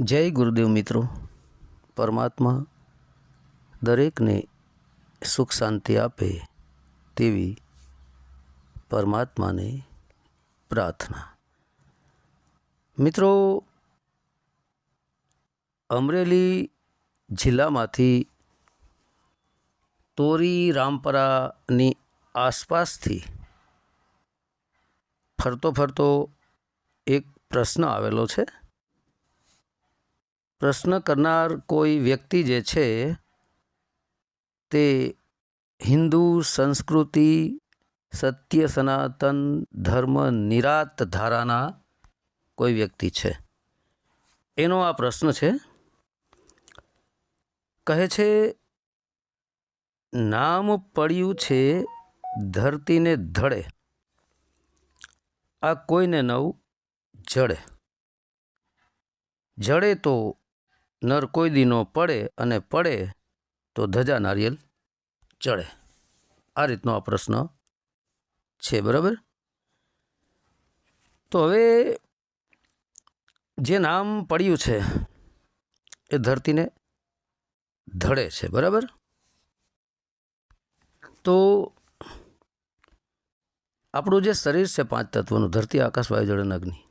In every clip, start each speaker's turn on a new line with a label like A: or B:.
A: જય ગુરુદેવ મિત્રો. પરમાત્મા દરેકને સુખ શાંતિ આપે તેવી પરમાત્માને પ્રાર્થના. મિત્રો, અમરેલી જિલ્લામાંથી તોરી રામપરાની આસપાસથી ફરતો ફરતો એક પ્રશ્ન આવેલો છે. પ્રશ્ન કરનાર કોઈ વ્યક્તિ જે છે, તે હિન્દુ, સંસ્કૃતિ, સત્ય, સનાતન, ધર્મ નિરાત ધારાના કોઈ વ્યક્તિ છે? એનો આ પ્રશ્ન છે. કહે છે, નામ પડ્યું છે ધરતીને ધડે. આ કોઈને નવ? જડે. જડે તો નર કોઈ દીનો પડે અને પડે તો ધજા નારિયેલ ચડે. આ રીતનો આ પ્રશ્ન છે, બરાબર? તો હવે જે નામ પડ્યું છે, એ ધરતીને ધડે છે, બરાબર? તો આપણું જે શરીર છે પાંચ તત્વનું, ધરતી, આકાશ, વાયુ, જળ અગ્નિ.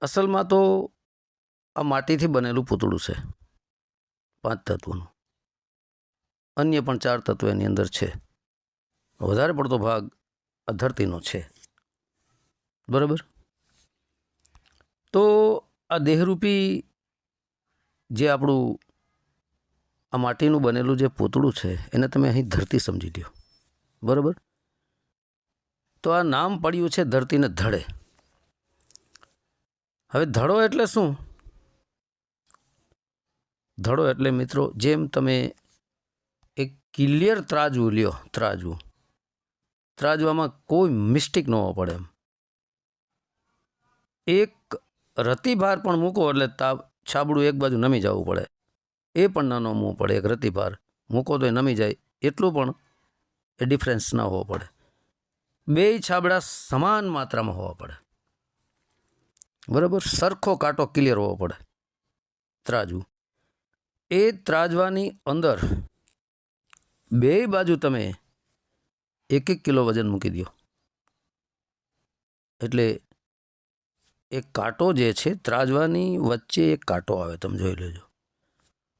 A: અસલમાં તો આ માટીથી બનેલું પૂતળું છે. પાંચ તત્વોનું. અન્ય પણ ચાર તત્વો એની અંદર છે. વધારે પડતો ભાગ આ ધરતીનો છે. બરાબર? તો આ દેહરૂપી જે આપણું આ માટીનું બનેલું જે પૂતળું છે, એને તમે અહીં ધરતી સમજી લ્યો. બરાબર? તો આ નામ પડ્યું છે ધરતીને ધડે. હવે ધડો એટલે શું? ધડો એટલે મિત્રો, જેમ તમે એક ક્લિયર ત્રાજવું લ્યો ત્રાજવું ત્રાજવામાં કોઈ મિસ્ટેક ન પડે એમ. એક રતિભાર પણ મૂકો એટલે તાપ છાબડું એક બાજુ નમી જવું પડે. એ પણ નાનો નમવું પડે, એક રતિભાર મૂકો તો એ નમી જાય. એટલું પણ એ ડિફરન્સ ના હોવો પડે. બેય છાબડા સમાન માત્રામાં હોવા પડે. બરાબર? સરખો કાંટો ક્લિયર હોવો પડે. ત્રાજવું એ ત્રાજવાની અંદર બે બાજુ તમે એક એક કિલો વજન મૂકી દો એટલે એ કાંટો જે છે ત્રાજવાની વચ્ચે એક કાંટો આવે, તમે જોઈ લેજો.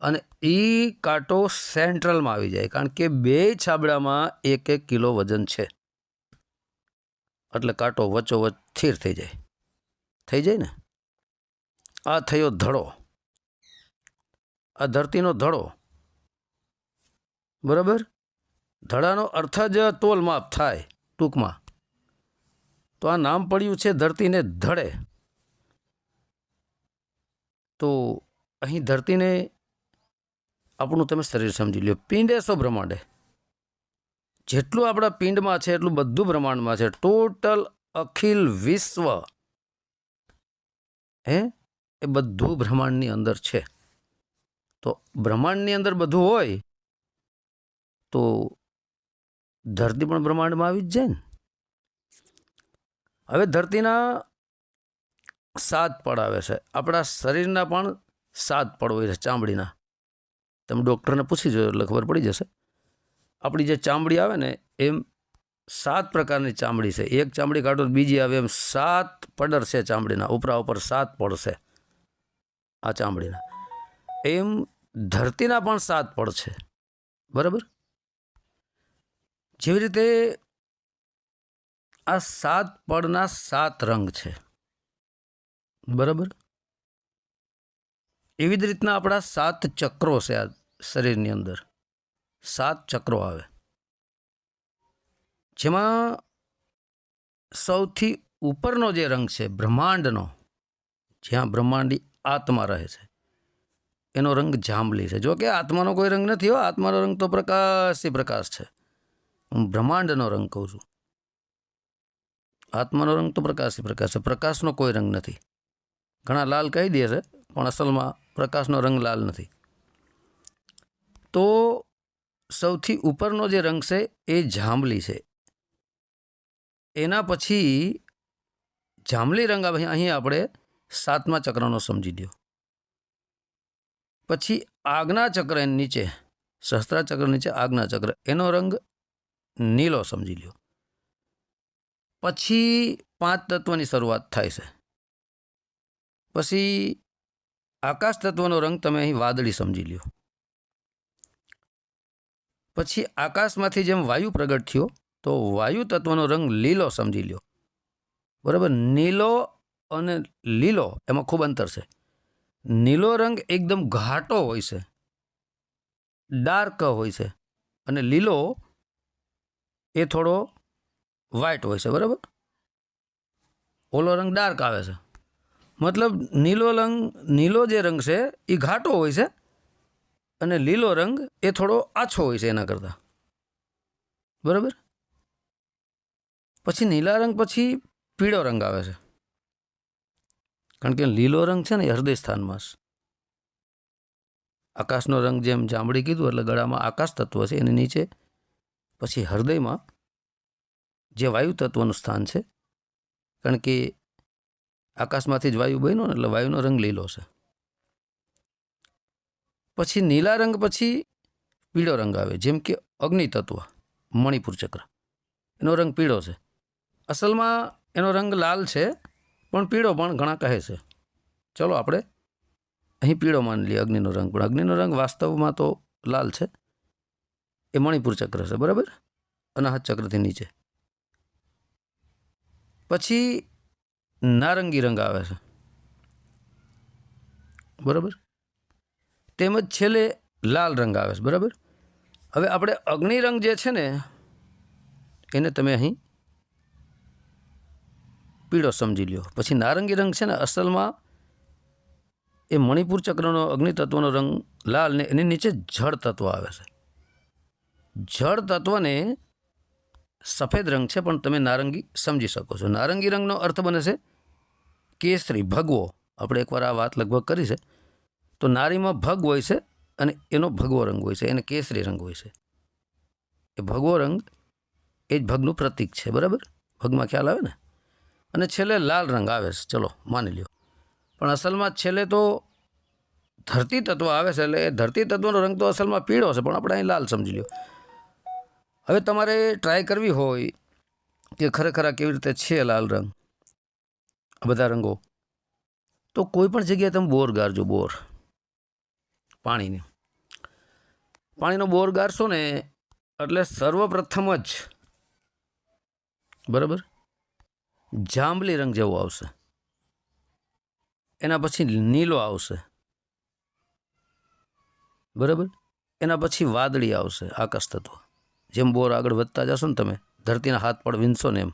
A: અને એ કાંટો સેન્ટ્રલમાં આવી જાય, કારણ કે બે છાબડામાં એક એક કિલો વજન છે. એટલે કાંટો વચ્ચોવચ્ચ સ્થિર થઈ જાય. થઈ જાય ને? આ થયો ધડો. આ ધરતીનો ધડો. બરાબર? ધડાનો અર્થ જ તોલ માપ થાય, ટૂંકમાં. તો આ નામ પડ્યું છે ધરતીને ધડે. તો અહીં ધરતીને આપણું તમે શરીર સમજી લો પિંડે સો બ્રહ્માંડે જેટલું આપણા પિંડમાં છે, એટલું બધું બ્રહ્માંડમાં છે. ટોટલ અખિલ વિશ્વ. હે? એ બધું બ્રહ્માંડની અંદર છે. તો બ્રહ્માંડની અંદર બધું હોય, તો ધરતી પણ બ્રહ્માંડમાં આવી જ જાય ને. હવે ધરતીના સાત પડ આવે છે. આપણા શરીરના પણ સાત પડ હોય છે ચામડીના. તમે ડૉક્ટરને પૂછી જોયો એટલે ખબર પડી જશે. આપણી જે ચામડી આવે ને, એમ સાત પ્રકારની ચામડી છે. એક ચામડી કાઢો બીજી આવે એમ સાત પડર છે ચામડીના. ઉપરા ઉપર સાત પડ છે આ ચામડીના. એમ ધરતીના પણ સાત પળ છે. બરાબર? જેવી રીતે આ સાત પળના સાત રંગ છે. બરાબર? એવી જ રીતના આપણા સાત ચક્રો છે આ શરીરની અંદર. સાત ચક્રો આવે. જેમાં સૌથી ઉપરનો જે રંગ છે, બ્રહ્માંડનો, જ્યાં બ્રહ્માંડી આત્મા રહે છે. એનો રંગ જાંબલી છે. જો કે આત્માનો કોઈ રંગ નથી હો, આત્માનો રંગ તો પ્રકાશી પ્રકાશ છે. હું બ્રહ્માંડનો રંગ કહું છું. આત્માનો રંગ તો પ્રકાશી પ્રકાશ છે. પ્રકાશનો કોઈ રંગ નથી. ઘણા લાલ કહી દે છે, પણ અસલમાં પ્રકાશનો રંગ લાલ નથી. તો સૌથી ઉપરનો જે રંગ છે એ જાંબલી છે. એના પછી જાંબલી રંગ અહીં આપણે સાતમા ચક્રનો સમજી લ્યો. પછી આજ્ઞા ચક્ર નીચે સહસ્ત્રા ચક્ર નીચે આજ્ઞા ચક્ર એનો રંગ નીલો સમજી લ્યો. પછી પાંચ તત્વની શરૂઆત થાય છે. પછી આકાશ તત્વનો રંગ તમે અહીં વાદળી સમજી લ્યો. પછી આકાશમાંથી જેમ વાયુ પ્રગટ થયો, તો વાયુ તત્વનો રંગ લીલો સમજી લ્યો. બરાબર? નીલો અને લીલો, એમાં ખૂબ અંતર છે. નીલો રંગ એકદમ ઘાટો હોય છે. ડાર્ક હોય છે. અને લીલો એ થોડો વ્હાઇટ હોય છે, બરાબર? ઓલો રંગ ડાર્ક આવે છે. મતલબ નીલો રંગ, નીલો જે રંગ છે એ ઘાટો હોય છે અને લીલો રંગ એ થોડો આછો હોય છે એના કરતાં. બરાબર? પછી નીલા રંગ પછી પીળો રંગ આવે છે. કારણ કે લીલો રંગ છે ને એ હૃદય સ્થાનમાં છે. આકાશનો રંગ જેમ જાંબળી કીધું એટલે ગળામાં આકાશ તત્વ છે એની નીચે. પછી હૃદયમાં જે વાયુ તત્વનું સ્થાન છે, કારણ કે આકાશમાંથી જ વાયુ બન્યો ને એટલે વાયુનો રંગ લીલો છે. પછી નીલા રંગ પછી પીળો રંગ આવે, જેમ કે અગ્નિ તત્વ મણિપુર ચક્ર. એનો રંગ પીળો છે. અસલમાં એનો રંગ લાલ છે પણ પીળો પણ ઘણા કહે છે. ચલો આપણે અહીં પીળો માની લઈએ, અગ્નિનો રંગ. પણ અગ્નિનો રંગ વાસ્તવમાં તો લાલ છે. એ મણિપુર ચક્ર છે, બરાબર? અનાહત ચક્રથી નીચે. પછી નારંગી રંગ આવે છે. બરાબર? તેમજ છેલ્લે લાલ રંગ આવે છે, બરાબર? હવે આપણે અગ્નિ રંગ જે છે ને, એને તમે અહીં પીળો સમજી લ્યો. પછી નારંગી રંગ છે ને અસલમાં એ મણિપુર ચક્રનો અગ્નિ તત્વનો રંગ લાલ ને એની નીચે જળ તત્વ આવે છે. જળ તત્વને સફેદ રંગ છે પણ તમે નારંગી સમજી શકો છો. નારંગી રંગનો અર્થ બને છે કેસરી, ભગવો. આપણે એકવાર આ વાત લગભગ કરી છે. તો નારીમાં ભગ હોય છે અને એનો ભગવો રંગ હોય છે, એને કેસરી રંગ હોય છે. એ ભગવો રંગ એ જ ભગનું પ્રતીક છે, બરાબર? ભગમાં ખ્યાલ આવે ને? અને છેલ્લે લાલ રંગ આવે છે. ચલો, માની લ્યો. પણ અસલમાં છેલ્લે તો ધરતી તત્વ આવે છે એટલે એ ધરતી તત્વનો રંગ તો અસલમાં પીળો છે, પણ આપણે અહીં લાલ સમજી લ્યો. હવે તમારે ટ્રાય કરવી હોય કે ખરેખર કેવી રીતે છે લાલ રંગ? આ બધા રંગો? તો કોઈ પણ જગ્યાએ તમે બોર ગારજો, બોર. પાણીની. પાણીનો બોર ગારશો ને એટલે સર્વપ્રથમ જ. બરાબર? જાંબલી રંગ જેવો આવશે. એના પછી નીલો આવશે. બરાબર? એના પછી વાદળી આવશે, આકાશ તત્વ. જેમ બોર આગળ વધતા જશો ને તમે, ધરતીના હાથ પડ વિનશો ને એમ.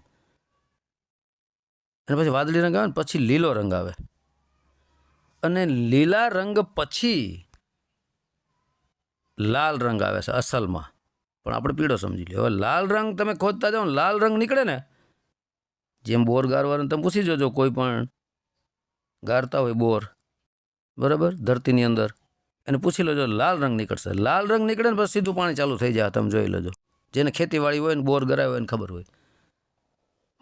A: અને પછી વાદળી રંગ આવે ને પછી લીલો રંગ આવે. અને લીલા રંગ પછી લાલ રંગ આવે છે અસલમાં. પણ આપણે પીળો સમજી લો હવે લાલ રંગ તમે ખોદતા જાઓ લાલ રંગ નીકળે ને જેમ બોર ગારવાનું તમે પૂછી જોજો કોઈ પણ ગારતા હોય બોર. બરાબર? ધરતીની અંદર. એને પૂછી લેજો, લાલ રંગ નીકળશે. લાલ રંગ નીકળે ને પછી સીધું પાણી ચાલુ થઈ જાય, તમે જોઈ લેજો. જેને ખેતીવાડી હોય ને બોર ગરાવ્યો હોય ને ખબર હોય.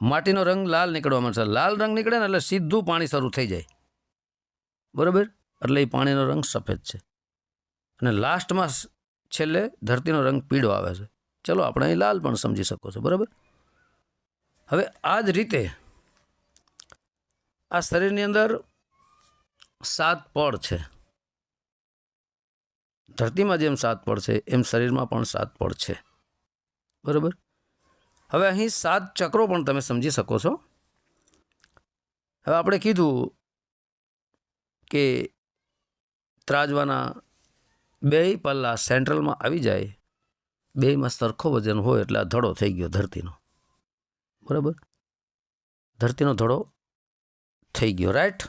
A: માટીનો રંગ લાલ નીકળવા માંડશે. લાલ રંગ નીકળે ને એટલે સીધું પાણી શરૂ થઈ જાય. બરાબર? એટલે એ પાણીનો રંગ સફેદ છે. અને લાસ્ટમાં છેલ્લે ધરતીનો રંગ પીળો આવે છે. ચલો, આપણે અહીં લાલ પણ સમજી શકો છો. બરાબર? હવે આ જ રીતે આ શરીરની અંદર સાત પળ છે. ધરતીમાં જેમ સાત પળ છે, એમ શરીરમાં પણ સાત પળ છે. બરાબર? હવે અહીં સાત ચક્રો પણ તમે સમજી શકો છો. હવે આપણે કીધું કે ત્રાજવાના બે પલ્લા સેન્ટ્રલમાં આવી જાય, બેમાં સરખો વજન હોય એટલે આ ધડો થઈ ગયો ધરતીનો. બરાબર? ધરતીનો ધડો થઈ ગયો રાઈટ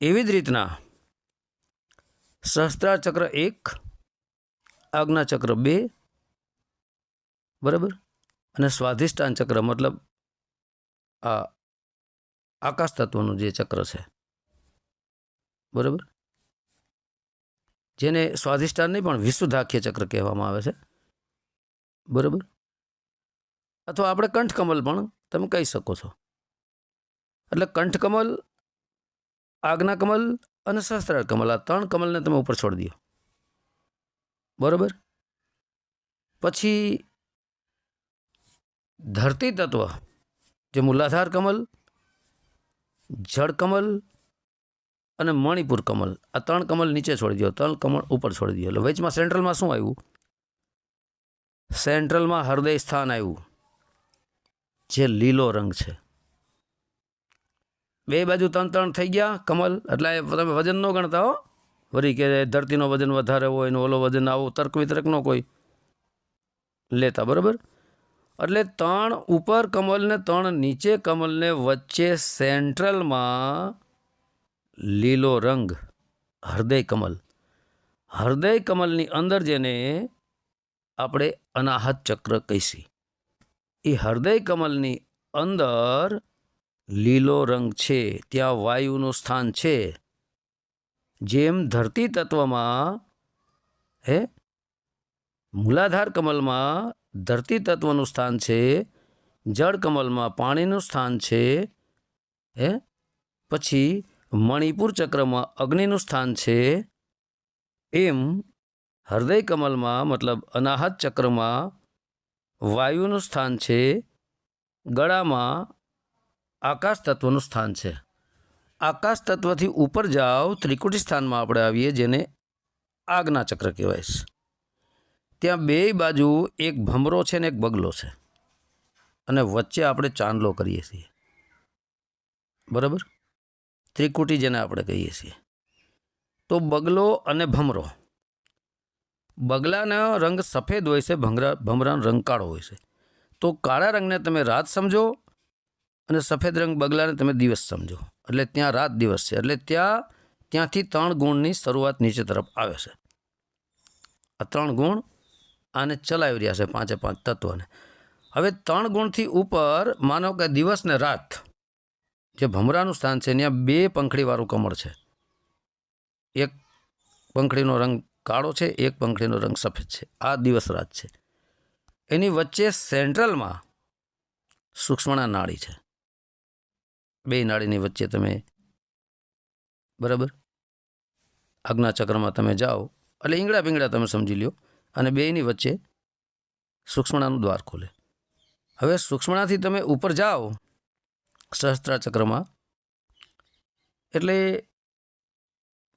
A: એવી જ રીતના સહસ્ત્રા ચક્ર એક, આજ્ઞા ચક્ર બે, બરાબર? અને સ્વાધિષ્ઠાન ચક્ર, મતલબ આ આકાશ તત્વનું જે ચક્ર છે, બરાબર? જેને સ્વાધિષ્ઠાન નહીં પણ વિશુદ્ધાખ્ય ચક્ર કહેવામાં આવે છે, બરાબર? અથવા આપણે કંઠકમલ પણ તમે કહી શકો છો. એટલે કંઠકમલ આજ્ઞા કમલ અને સહસ્ત્રાર કમલ આ ત્રણ કમલને તમે ઉપર છોડી દો. બરોબર? પછી ધરતી તત્વ, જે મૂલાધાર કમલ જળ કમલ અને મણિપુર કમલ, આ ત્રણ કમલ નીચે છોડી દો, ત્રણ કમળ ઉપર છોડી દો. એટલે વચમાં સેન્ટ્રલમાં શું આવ્યું? સેન્ટ્રલમાં હૃદય સ્થાન આવ્યું. જે લીલો રંગ છે. બે બાજુ ત્રણ ત્રણ થઈ ગયા, કમલ. એટલે તમે વજન ન ગણતા હો. વરી કે ધરતીનો વજન વધારે હોય ને ઓલો વજન આવો, તર્ક વિતર્કનો કોઈ. લેતા, બરાબર? એટલે ત્રણ ઉપર કમલને ત્રણ નીચે કમલને વચ્ચે સેન્ટ્રલમાં લીલો રંગ, હૃદય કમલ. હૃદય કમલની અંદર જેને આપણે અનાહત ચક્ર કહીશી. એ હૃદય કમલની અંદર લીલો રંગ છે, ત્યાં વાયુનું સ્થાન છે. જેમ ધરતી તત્વમાં, હે? મૂલાધાર કમલમાં ધરતી તત્વનું સ્થાન છે, જળ કમલમાં પાણીનું સ્થાન છે, હે? પછી મણિપુર ચક્રમાં અગ્નિનું સ્થાન છે. એમ હૃદય કમલમાં, મતલબ અનાહત ચક્રમાં વાયુનું સ્થાન છે. ગળામાં આકાશ તત્વનું સ્થાન છે. આકાશ તત્વથી ઉપર જાઓ, ત્રિકુટી સ્થાનમાં આપણે આવીએ જેને આજ્ઞા ચક્ર કહેવાય છે. ત્યાં બે બાજુ એક ભમરો છે ને એક બગલો છે. અને વચ્ચે આપણે ચાંદલો કરીએ છીએ. બરાબર? ત્રિકુટી જેને આપણે કહીએ છીએ. તો બગલો અને ભમરો. બગલાનો રંગ સફેદ હોય છે ભમરા ભમરાનો રંગ કાળો હોય છે. તો કાળા રંગને તમે રાત સમજો અને સફેદ રંગ બગલાને તમે દિવસ સમજો. એટલે ત્યાં રાત દિવસ છે. એટલે ત્યાં, ત્યાંથી ત્રણ ગુણની શરૂઆત નીચે તરફ આવે છે. આ ત્રણ ગુણ આને ચલાવી રહ્યા છે પાંચે પાંચ તત્વને. હવે ત્રણ ગુણથી ઉપર માનો કે દિવસ ને રાત, જે ભમરાનું સ્થાન છે, ત્યાં બે પંખડીવાળું કમળ છે. એક પંખડીનો રંગ કાળો છે, એક પંખડીનો રંગ સફેદ છે. આ દિવસ રાત છે. એની વચ્ચે સેન્ટ્રલમાં સૂક્ષ્મણા નાળી છે. બે નાળીની વચ્ચે તમે બરાબર? આજ્ઞા ચક્રમાં તમે જાઓ, એટલે ઈંગડા પીંગડા તમે સમજી લ્યો. અને બેની વચ્ચે સૂક્ષ્મણાનું દ્વાર ખોલે. હવે સૂક્ષ્મણાથી તમે ઉપર જાઓ સહસ્ત્રા ચક્રમાં એટલે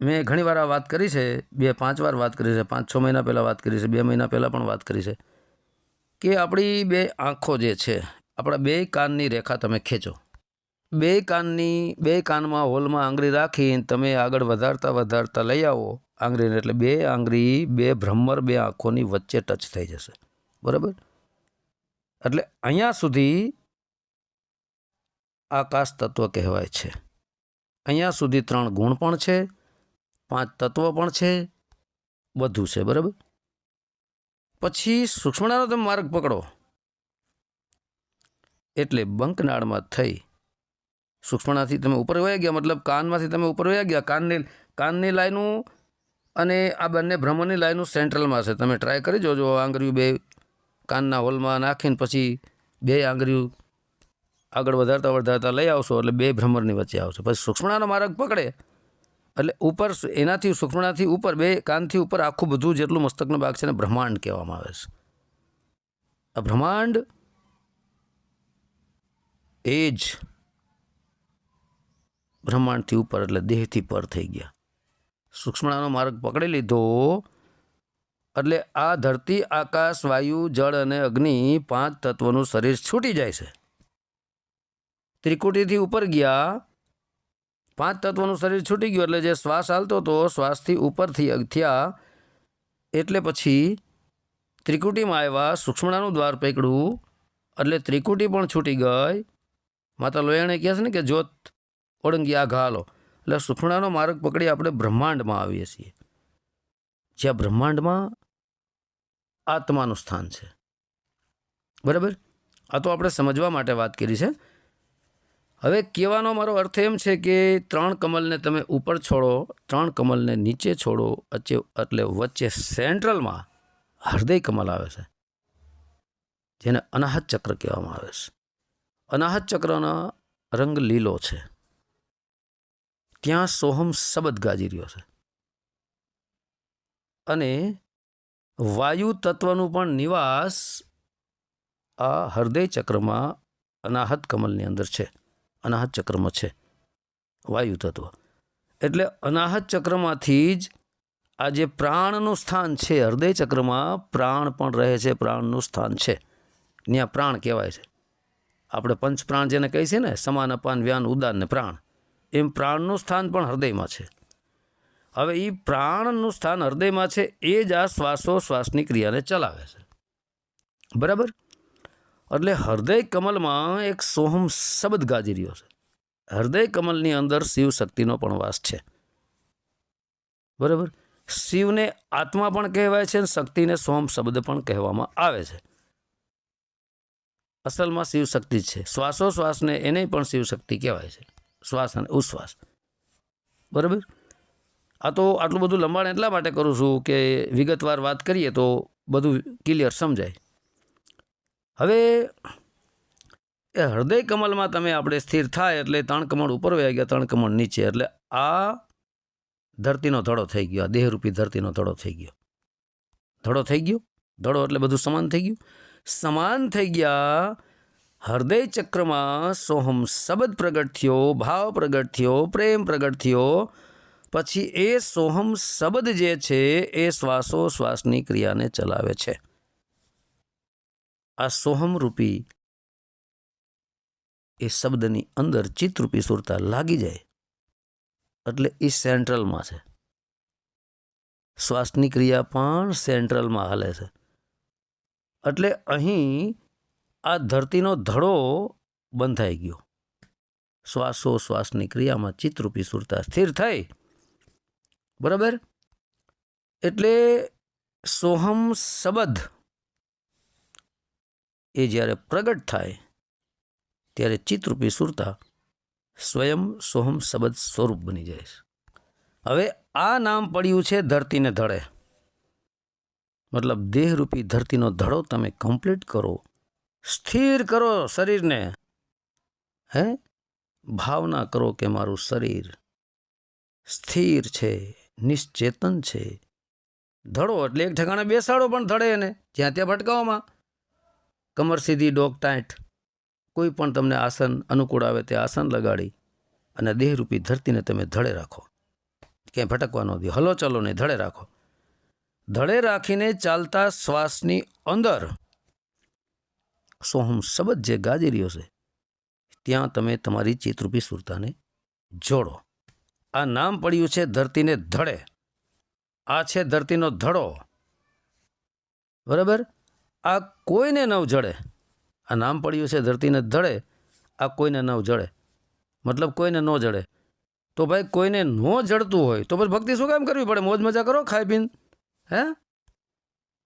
A: મેં ઘણી વાર આ વાત કરી છે. બે પાંચ વાર વાત કરી છે. પાંચ છ મહિના પહેલાં વાત કરી છે. બે મહિના પહેલાં પણ વાત કરી છે. કે આપણી બે આંખો જે છે, આપણા બે કાનની રેખા તમે ખેંચો. બે કાનની, બે કાનમાં હોલમાં આંગળી રાખીને તમે આગળ વધારતા વધારતા લઈ આવો. આંગળીને એટલે બે આંગળી, બે ભ્રમર, બે આંખોની વચ્ચે ટચ થઈ જશે. બરાબર? એટલે અહીંયા સુધી આકાશ તત્વ કહેવાય છે. અહીંયા સુધી ત્રણ ગુણ પણ છે. પાંચ તત્વ પણ છે. બધું છે, બરાબર? પછી સૂક્ષ્મણાનો તમે માર્ગ પકડો. એટલે બંકનાળમાં થઈ સૂક્ષ્મણાથી તમે ઉપર વયા ગયા, મતલબ કાનમાંથી તમે ઉપર વયા ગયા, કાનની કાનની લાઈનું અને આ બંને ભ્રમણની લાઈનું સેન્ટ્રલમાં છે. તમે ટ્રાય કરી જોજો આંગળ્યું બે કાનના હોલમાં નાખીને પછી બે આંગળ્યું આગળ વધારતા વધારતા લઈ આવશો, એટલે બે ભ્રમરની વચ્ચે આવશે. પછી સૂક્ષ્મણાનો માર્ગ પકડે. એટલે ઉપર એનાથી સુખમણાથી ઉપર બે કાનથી ઉપર આખું બધું જેટલું મસ્તકનો ભાગ છે ને બ્રહ્માંડ કહેવામાં આવે છે. આ બ્રહ્માંડ એ જ બ્રહ્માંડથી ઉપર એટલે દેહથી પર થઈ ગયા. સૂક્ષ્મણાનો માર્ગ પકડી લીધો એટલે આ ધરતી, આકાશ, વાયુ, જળ અને અગ્નિ પાંચ તત્વનું શરીર છૂટી જાય છે. ત્રિકુટીથી ઉપર ગયા પાંચ તત્વનું શરીર છૂટી ગયું એટલે જે શ્વાસ હાલતો હતો, શ્વાસથી ઉપરથી થયા એટલે પછી ત્રિકુટીમાં આવ્યા, સૂક્ષ્મણાનું દ્વાર પકડ્યું, એટલે ત્રિકુટી પણ છૂટી ગઈ. માતા લોયાણે કહે છે ને કે જોત ઓળંગી આ ઘાલો એટલે સૂક્ષ્મણાનો માર્ગ પકડી આપણે બ્રહ્માંડમાં આવીએ છીએ. જ્યાં બ્રહ્માંડમાં આત્માનું સ્થાન છે. બરાબર? આ તો આપણે સમજવા માટે વાત કરી છે. હવે કહેવાનો મારો અર્થ એમ છે કે ત્રણ કમલને તમે ઉપર છોડો, ત્રણ કમલને નીચે છોડો વચ્ચે એટલે વચ્ચે સેન્ટ્રલમાં હૃદય કમલ આવે છે, જેને અનાહત ચક્ર કહેવામાં આવે છે. અનાહત ચક્રનો રંગ લીલો છે. ત્યાં સોહમ શબ્દ ગાજી રહ્યો છે. અને વાયુ તત્વનું પણ નિવાસ આ હૃદય ચક્રમાં અનાહત કમલની અંદર છે. અનાહત ચક્રમાં છે. વાયુ તત્વ. એટલે અનાહત ચક્રમાંથી જ આ જે પ્રાણનું સ્થાન છે, હૃદય ચક્રમાં પ્રાણ પણ રહે છે, પ્રાણનું સ્થાન છે. ત્યાં પ્રાણ કહેવાય છે. આપણે પંચ પ્રાણ જેને કહીએ છીએ ને, સમાન અપાન વ્યાન ઉદાન ને પ્રાણ. એમ પ્રાણનું સ્થાન પણ હૃદયમાં છે. હવે એ પ્રાણનું સ્થાન હૃદયમાં છે, એ જ આ શ્વાસો શ્વાસની ક્રિયાને ચલાવે છે. બરાબર? એટલે હૃદય કમલમાં એક સોહમ શબ્દ ગાજી રહ્યો છે. હૃદય કમલની અંદર શિવ શક્તિનો પણ વાસ છે. બરાબર? શિવને આત્મા પણ કહેવાય છે અને શક્તિને સોમ શબ્દ પણ કહેવામાં આવે છે. અસલમાં શિવ શક્તિ છે. શ્વાસોશ્વાસને એને પણ શિવ શક્તિ કહેવાય છે. શ્વાસ અને ઉશ્વાસ. બરાબર? આ તો આટલું બધું લંબાણ એટલા માટે કરું છું કે વિગતવાર વાત કરીએ તો બધું ક્લિયર સમજાય. હવે, એ હૃદય કમલમાં તમે આપણે સ્થિર થાય એટલે ત્રણ કમળ ઉપર વહી ગયા ત્રણ કમળ નીચે. એટલે આ ધરતીનો ધડો થઈ ગયો, આ દેહરૂપી ધરતીનો ધડો થઈ ગયો. ધડો થઈ ગયો? ધડો એટલે બધું સમાન થઈ ગયું? સમાન થઈ ગયા હૃદય ચક્રમાં સોહમ શબ્દ પ્રગટ થયો, ભાવ પ્રગટ થયો, પ્રેમ પ્રગટ થયો. પછી એ સોહમ શબ્દ જે છે, એ શ્વાસો શ્વાસની ક્રિયાને ચલાવે છે. આ સોહમ રૂપી એ શબ્દની અંદર ચિત્તરૂપી સુરતા લાગી જાય. એટલે એ સેન્ટ્રલમાં છે. શ્વાસની ક્રિયા પણ સેન્ટ્રલમાં હાલે છે. એટલે અહીં આ ધરતીનો ધડો બંધાઈ ગયો. શ્વાસો શ્વાસની ક્રિયામાં ચિત્તરૂપી સુરતા સ્થિર થઈ. બરાબર? એટલે સોહમ શબ્દ એ જ્યારે પ્રગટ થાય, ત્યારે ચિત્તરૂપી સુરતા સ્વયં સોહમ શબ્દ સ્વરૂપ બની જાય છે. હવે આ નામ પડ્યું છે ધરતીને ધડે. મતલબ દેહરૂપી ધરતીનો ધડો તમે કમ્પ્લીટ કરો, સ્થિર કરો શરીરને. હે? ભાવના કરો કે મારું શરીર સ્થિર છે, નિશ્ચેતન છે. ધડો એટલે એક ઠેકાણે બેસાડો પણ ધડે એને, જ્યાં ત્યાં ભટકાવવામાં. કમર સીધી ડોક ટાઈટ કોઈ પણ તમને આસન અનુકૂળ આવે તે આસન લગાડી અને દેહરૂપી ધરતીને તમે ધડે રાખો. ક્યાંય ભટકવા ન હલો ચલો નહીં ધડે રાખો. ધડે રાખીને ચાલતા શ્વાસની અંદર સોહમ શબ્દ જે ગાજી રહ્યો છે, ત્યાં તમે તમારી ચિતરૂપી સુરતાને જોડો. આ નામ પડ્યું છે ધરતીને ધડે. આ છે ધરતીનો ધડો. બરાબર? આ કોઈને નવ જડે? આ નામ પડ્યું છે ધરતીને ધડે, આ કોઈને નવ જડે? મતલબ કોઈને ન જડે. તો ભાઈ કોઈને ન જડતું હોય તો પછી ભક્તિ શું કામ કરવી પડે? મોજ મજા કરો, ખાઈ પીને, હે?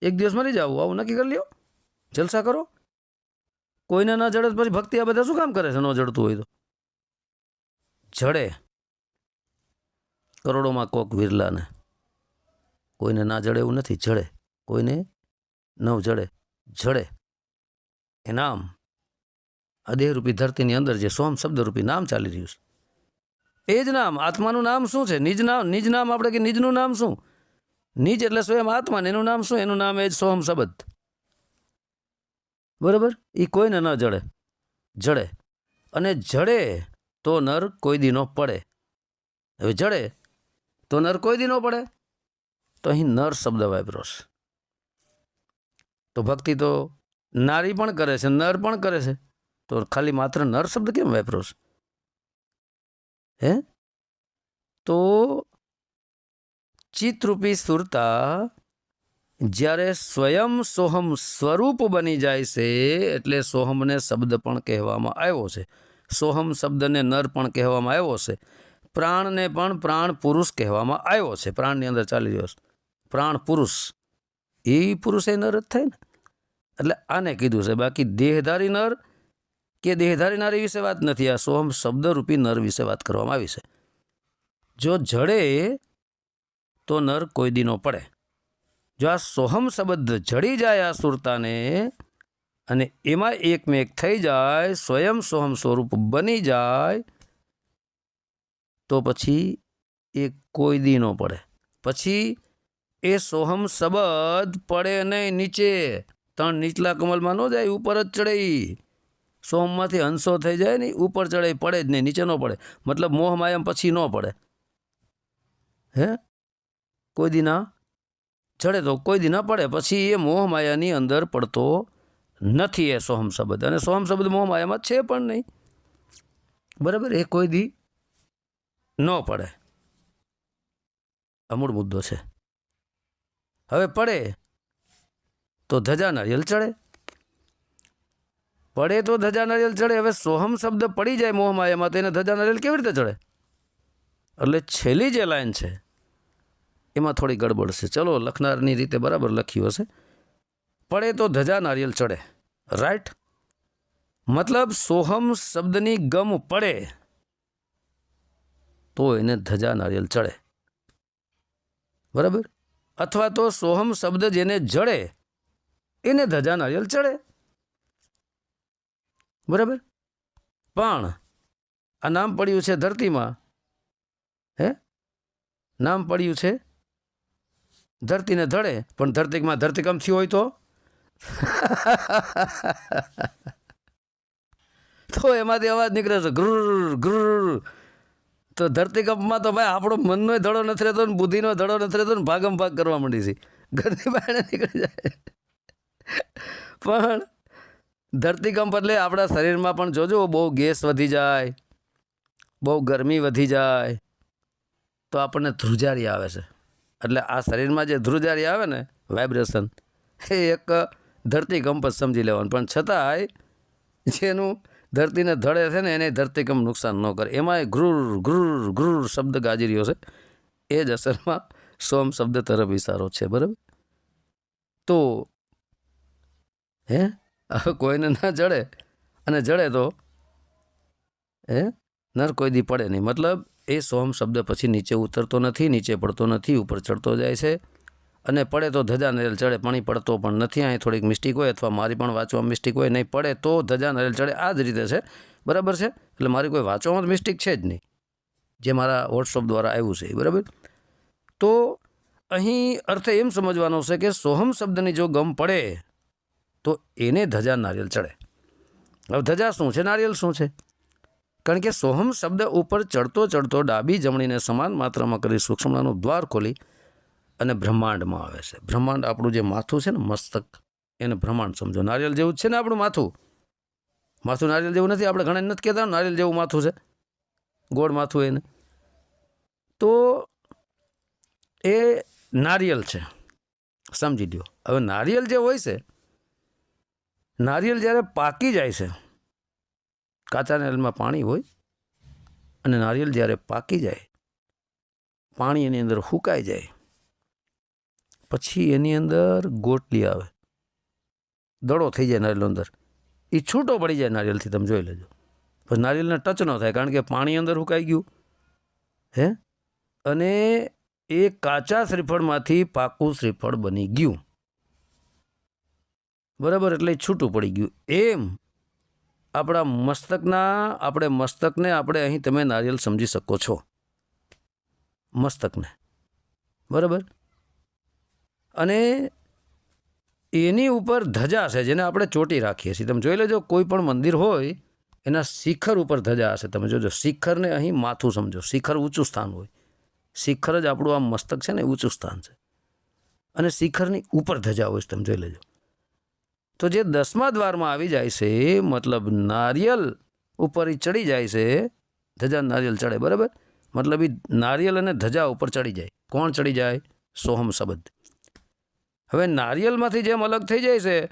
A: એક દિવસ મરી જાવ આવું નક્કી કરી લ્યો. જલસા કરો. કોઈને ન જડે પછી ભક્તિ આ બધા શું કામ કરે છે? ન જડતું હોય તો. જડે. કરોડોમાં કોક વિરલાને. કોઈને ના જડે એવું નથી, જડે. કોઈને નવ જડે. જડે. એ નામ અદેહરૂપી ધરતીની અંદર જે સોમ શબ્દરૂપી નામ ચાલી રહ્યું છે. એ જ નામ, આત્માનું નામ શું છે? નિજ નામ નિજ નામ આપણે કે નિજનું નામ શું? નિજ એટલે સ્વયં આત્મા એનું નામ શું? એનું નામ એ જ સોમ શબ્દ. બરાબર? એ કોઈને ન જડે. જડે. અને જડે તો નર કોઈ દી ન પડે. હવે જડે તો નર કોઈ દી ન પડે. તો અહીં નર શબ્દ વાપરો છે. તો ભક્તિ તો નારી પણ કરે છે, નર પણ કરે છે. તો ખાલી માત્ર નર શબ્દ કેમ વાપરો છે? હે? તો ચિત્તરૂપી સુરતા જ્યારે સ્વયં સોહમ સ્વરૂપ બની જાય છે, એટલે સોહમને શબ્દ પણ કહેવામાં આવ્યો છે. સોહમ શબ્દને નર પણ કહેવામાં આવ્યો છે. પ્રાણને પણ પ્રાણ પુરુષ કહેવામાં આવ્યો છે. પ્રાણની અંદર ચાલી રહ્યો છે. પ્રાણ પુરુષ. એ પુરુષ એ નર જ થાય ને? એટલે આને કીધું છે, બાકી દેહધારી નર કે દેહધારી નારી વિશે વાત નથી. આ સોહમ શબ્દરૂપી નર વિશે વાત કરવામાં આવી છે. જો જડે તો નર કોઈ દીનો પડે. જો આ સોહમ શબ્દ જડી જાય આ સુરતાને અને એમાં એકમેક થઈ જાય, સ્વયં સોહમ સ્વરૂપ બની જાય, તો પછી એ કોઈ દી પડે. પછી એ સોહમ શબ્દ પડે નહીં નીચે. ત્રણ નીચલા કમલમાં ન જાય, ઉપર જ ચડે સોમમાંથી હંસો થઈ જાય ને ઉપર ચડે પડે જ નહીં, નીચે ન પડે. મતલબ મોહ માયામ પછી ન પડે. હે? કોઈ દી ના. ચડે તો કોઈ દી ના પડે, પછી એ મોહ માયાની અંદર પડતો નથી એ સોહમ શબ્દ. અને સોહમ શબ્દ મોહ માયામાં છે પણ નહીં. બરાબર? એ કોઈ દી ન પડે. અમૂળ મુદ્દો છે. હવે પડે. તો ધજા નારિયેલ ચડે? પડે તો ધજા નારિયેલ ચડે, હવે સોહમ શબ્દ પડી જાય મોહમાં એમાં તો એને ધજા નારિયેલ કેવી રીતે ચડે? એટલે છેલ્લી જે લાઈન છે, એમાં થોડી ગડબડ છે. ચલો, લખનારની રીતે બરાબર લખ્યું હશે. પડે તો ધજા નારિયેલ ચડે. રાઈટ મતલબ સોહમ શબ્દની ગમ પડે, તો એને ધજા નારિયેલ ચડે. બરાબર? અથવા તો સોહમ શબ્દ જેને જડે એને ધજા નારિયેલ ચડે. બરાબર? પણ આ નામ પડ્યું છે ધરતીમાં. હે? નામ પડ્યું છે ધરતીને ધડે, પણ ધરતીમાં ધરતીકંપ થયું હોય તો? તો એમાંથી અવાજ નીકળે છે ગ્રુર ગ્રુર તો ધરતીકંપમાં તો ભાઈ આપણો મનનો ધડો નથી રહેતો ને બુદ્ધિનો ધડો નથી રહેતો ને ભાગમ ભાગ કરવા માંડી છે. ઘરની બહાર નીકળી જાય. પણ ધરતીકંપ એટલે આપણા શરીરમાં પણ જોજો, બહુ ગેસ વધી જાય, બહુ ગરમી વધી જાય, તો આપણને ધ્રુજારી આવે છે. એટલે આ શરીરમાં જે ધ્રુજારી આવે ને વાઇબ્રેશન એ એક ધરતીકંપ જ સમજી લેવાનું. પણ છતાંય જેનું ધરતીને ધડે છે ને, એને ધરતીકંપ નુકસાન ન કરે. એમાંય ઘ્રુર ગ્રુર ઘ્રુર શબ્દ ગાજી રહ્યો છે. એ જ અસરમાં સોમ શબ્દ તરફ ઇશારો છે, બરાબર? તો હે? હવે કોઈને ના જડે. અને જડે તો? હે? નર કોઈ દી પડે નહીં. મતલબ એ સોમ શબ્દ પછી નીચે ઉતરતો નથી નીચે પડતો નથી ઉપર ચડતો જાય છે. અને પડે તો ધજા નરેલ ચડે પાણી પડતો પણ નથી. અહીં થોડીક મિસ્ટેક હોય અથવા મારી પણ વાંચવા મિસ્ટેક હોય નહીં પડે તો ધજા નરેલ ચડે. આ જ રીતે છે. બરાબર છે? એટલે મારી કોઈ વાંચવામાં મિસ્ટેક છે જ નહીં. જે મારા વોટ્સઅપ દ્વારા આવ્યું છે બરાબર? તો અહીં અર્થ એમ સમજવાનો છે કે સોહમ શબ્દની જો ગમ પડે તો એને ધજા નારિયેલ ચડે. હવે ધજા શું છે? નારિયેલ શું છે? કારણ કે સોહમ શબ્દ ઉપર ચડતો ચડતો ડાબી જમણીને સમાન માત્રામાં કરી સૂક્ષ્મણાનું દ્વાર ખોલી અને બ્રહ્માંડમાં આવે છે. બ્રહ્માંડ આપણું જે માથું છે ને, મસ્તક, એને બ્રહ્માંડ સમજો. નારિયેલ જેવું જ છે ને આપણું માથું? માથું નારિયેલ જેવું નથી? આપણે ઘણા નથી કહેતા નારિયેલ જેવું માથું છે. ગોળ માથું એને. તો એ નારિયેલ છે. સમજી લ્યો. હવે નારિયેલ જે હોય છે નારિયેલ જ્યારે પાકી જાય છે, કાચા નારિયેલમાં પાણી હોય અને નારિયેલ જ્યારે પાકી જાય, પાણી એની અંદર હુકાઈ જાય, પછી એની અંદર ગોટલી આવે, દડો થઈ જાય નારિયેલ અંદર. એ છૂટો પડી જાય નારિયેલથી, તમે જોઈ લેજો. પછી નારિયેલને ટચ ન થાય, કારણ કે પાણી અંદર હુકાઈ ગયું. હે? અને એ કાચા શ્રીફળમાંથી પાકું શ્રીફળ બની ગયું. બરાબર એટલે છૂટું પડી ગયું. એમ? આપણા મસ્તકના, આપણે મસ્તકને આપણે અહીં તમે નારિયેલ સમજી શકો છો. મસ્તકને. બરાબર? અને એની ઉપર ધજા છે જેને આપણે ચોટી રાખીએ છીએ. તમે જોઈ લેજો, કોઈ પણ મંદિર હોય, એના શિખર ઉપર ધજા હશે. તમે જોજો, શિખરને અહીં માથું સમજો. શિખર ઊંચું સ્થાન હોય. શિખર જ આપણું આ મસ્તક છે ને, ઊંચું સ્થાન છે. અને શિખરની ઉપર ધજા હોય છે, તમે જોઈ લેજો. તો જે દસમા દ્વારમાં આવી જાય છે, મતલબ નારિયેલ ઉપર ઈ ચડી જાય છે, ધજા નારિયેલ ચડે, બરાબર? મતલબ એ નારિયેલ અને ધજા ઉપર ચડી જાય. કોણ ચડી જાય? સોહમ શબ્દ. હવે નારિયેલમાંથી જેમ અલગ થઈ જાય છે,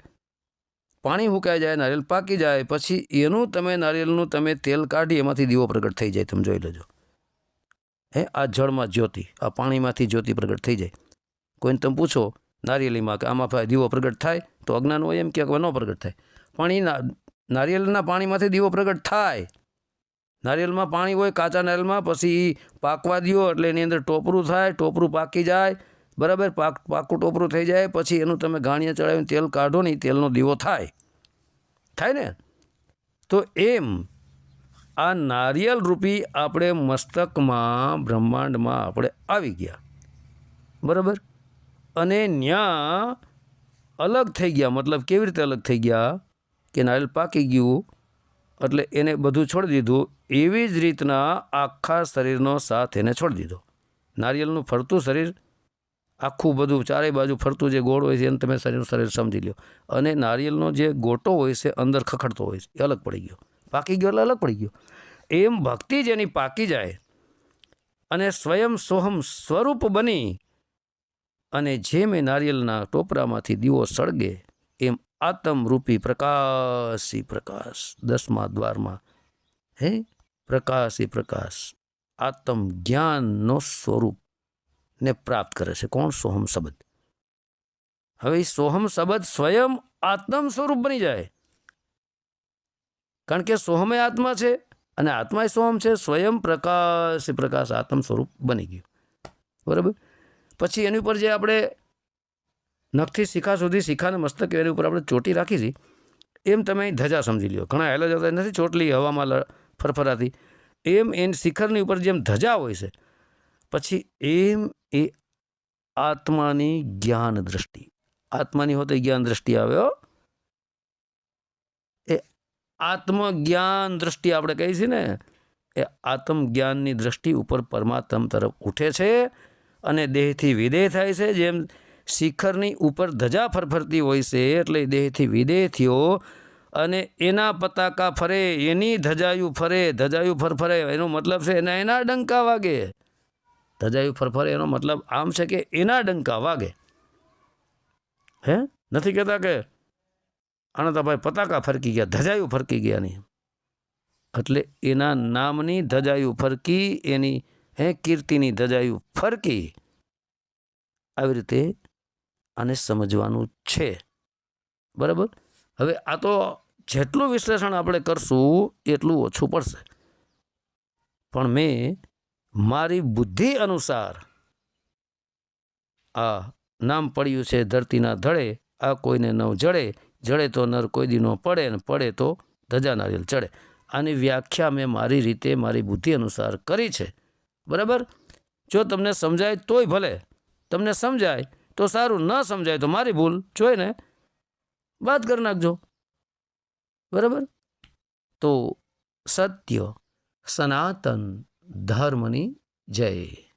A: પાણી હુકાઈ જાય, નારિયેલ પાકી જાય, પછી એનું તમે નારિયેલનું તમે તેલ કાઢી એમાંથી દીવો પ્રગટ થઈ જાય, તમે જોઈ લેજો. હે, આ જળમાં જ્યોતિ, આ પાણીમાંથી જ્યોતિ પ્રગટ થઈ જાય. કોઈને તમે પૂછો નારિયેલીમાં કે આમાં દીવો પ્રગટ થાય તો અજ્ઞાન હોય એમ કે ન પ્રગટ થાય. પણ એ નારિયેળના પાણીમાંથી દીવો પ્રગટ થાય. નારિયેલમાં પાણી હોય કાચા નારિયેળમાં પછી પાકવા દો એટલે એની અંદર ટોપરું થાય, ટોપરું પાકી જાય, બરાબર? પાક પાકું ટોપરું થઈ જાય, પછી એનું તમે ગાણીએ ચડાવીને તેલ કાઢો ને તેલનો દીવો થાય. થાય ને? તો એમ આ નારિયેલ રૂપી આપણે મસ્તકમાં, બ્રહ્માંડમાં આપણે આવી ગયા. બરાબર? અને ત્યાં અલગ થઈ ગયા. મતલબ કેવી રીતે અલગ થઈ ગયા? કે નારિયેલ પાકી ગયું. એટલે એને બધું છોડી દીધું. એવી જ રીતના આખા શરીરનો સાથ એને છોડી દીધો. નારિયેળનું ફરતું શરીર, આખું બધું ચારે બાજુ ફરતું જે ગોળ હોય છે એને તમે શરીરનું શરીર સમજી લો અને નારિયેળનો જે ગોટો હોય છે અંદર ખખડતો હોય છે. એ અલગ પડી ગયો. પાકી ગયો એટલે અલગ પડી ગયો. એમ ભક્તિ જેની પાકી જાય અને સ્વયં સોહમ સ્વરૂપ બની અને જેમ એ નારિયેલના ટોપરામાંથી દીવો સળગે, એમ આતમરૂપી પ્રકાશી પ્રકાશ, દસમા દ્વારમાં. હે પ્રકાશી પ્રકાશ, આત્મ જ્ઞાનનો સ્વરૂપ ને પ્રાપ્ત કરે છે. કોણ સોહમ શબ્દ? હવે સોહમ શબ્દ સ્વયં આત્મ સ્વરૂપ બની જાય. કારણ કે સોહમ એ આત્મા છે અને આત્મા એ સોહમ છે, સ્વયં પ્રકાશ પ્રકાશ આત્મ સ્વરૂપ બની ગયું. બરાબર? પછી એની ઉપર જે આપણે નખથી શિખા સુધી શિખાને મસ્તક એની ઉપર આપણે ચોટી રાખી છે, એમ તમે અહીં ધજા સમજી લ્યો. ઘણા હેલા જતા નથી, ચોટલી હવામાં ફરફરાતી. એમ એન શિખરની ઉપર જેમ ધજા હોય છે, પછી એમ એ આત્માની જ્ઞાન દ્રષ્ટિ. આત્માની હોતે જ્ઞાન દ્રષ્ટિ આવ્યો એ આત્મજ્ઞાન દ્રષ્ટિ આપણે કહીએ છીએ ને, એ આત્મજ્ઞાનની દ્રષ્ટિ ઉપર પરમાત્મ તરફ ઉઠે છે અને દેહથી વિદેહ થાય છે, જેમ શિખરની ઉપર ધજા ફરફરતી હોય છે, એટલે દેહથી વિદેહ થયો અને એના પતાકા ફરે, એની ધજાયું ફરે, ધજાયું ફરફરે, એનો મતલબ છે એના એના ડંકા વાગે. ધજાયું ફરફરે, એનો મતલબ આમ છે કે એના ડંકા વાગે. હે? નથી કહેતા કે આના તો ભાઈ પતાકા ફરકી ગયા, ધજાયું ફરકી ગયા નહીં. એટલે એના નામની ધજાયું ફરકી, એની હે કીર્તિની ધજાયું ફરકી? આવી રીતે આને સમજવાનું છે. બરાબર? હવે આ તો જેટલું વિશ્લેષણ આપણે કરશું એટલું ઓછું પડશે. પણ મેં મારી બુદ્ધિ અનુસાર આ નામ પડ્યું છે ધરતીના ધડે, આ કોઈને ન જડે જડે તો નર કોઈ દી નો પડે ને પડે તો ધજા નારિયેલ ચડે. આની વ્યાખ્યા મેં મારી રીતે, મારી બુદ્ધિ અનુસાર કરી છે. બરાબર? જો તમને સમજાય તોય ભલે. તમને સમજાય તો સારું, ન સમજાય તો મારી ભૂલ. જોઈને વાત કરી નાખજો. બરાબર? તો સત્ય સનાતન ધર્મની જય.